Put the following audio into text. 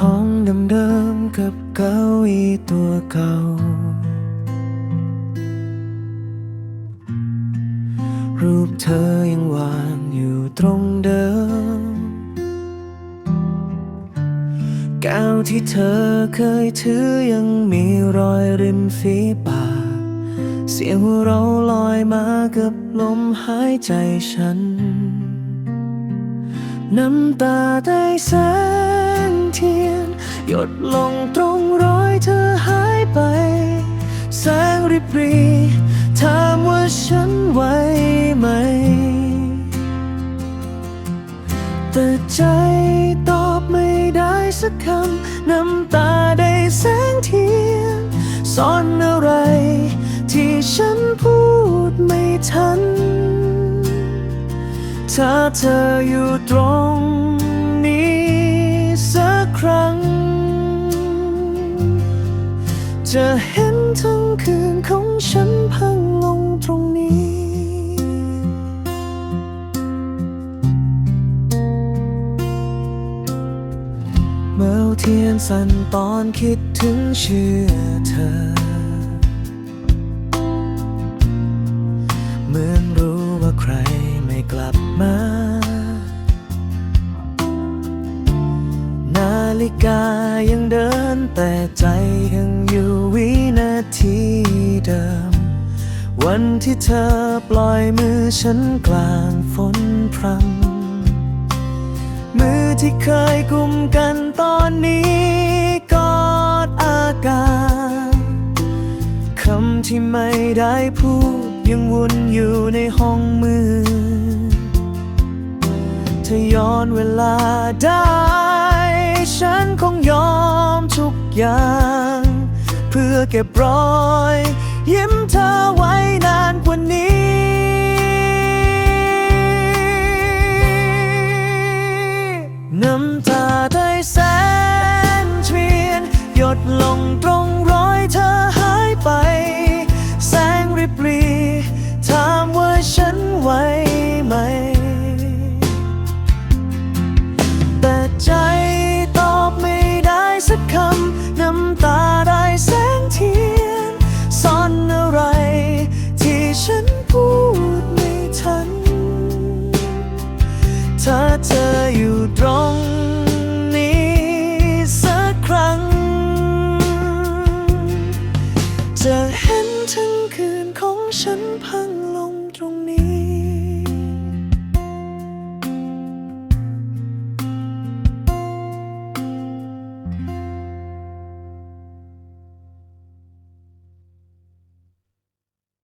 ห้องเดิมๆกับเก้าอี้ตัวเก่า รูปเธอยังวางอยู่ตรงเดิม แก้วที่เธอเคยถือยังมีรอยริมฝีปากเสียงหัวเราลอยมากับลมหายใจฉัน น้ำตาได้แส หยดลงตรงรอยเธอหายไป แสงริบรีถามว่าฉันไหวไหม แต่ใจตอบไม่ได้สักคำ น้ำตาได้แสงเทียนซ่อนอะไร ที่ฉันพูดไม่ทัน ถ้าเธออยู่ตรงนี้สักครั้ง จะเห็นทั้งคืนของฉันพังลงตรงนี้ เมื่อเทียนสั่นตอนคิดถึงเชื่อเธอ เหมือนรู้ว่าใครไม่กลับมานาฬิกายังเดินแต่ใจยัง วันที่เธอปล่อยมือฉันกลางฝนพรำมือที่เคยกุมกันตอนนี้กอดอากาศคำที่ไม่ได้พูดยังวนอยู่ในห้องมือถ้าย้อนเวลาได้ ฉันคงยอมทุกอย่าง เพื่อเก็บรอย ยิ้มเธอไว้นานกว่านี้ น้ำตาได้แสนเทียน หยดลงตรงรอยเธอหายไป แสงริบรี เธออยู่ตรงนี้สักครั้ง จะเห็นทั้งคืนของฉันพัง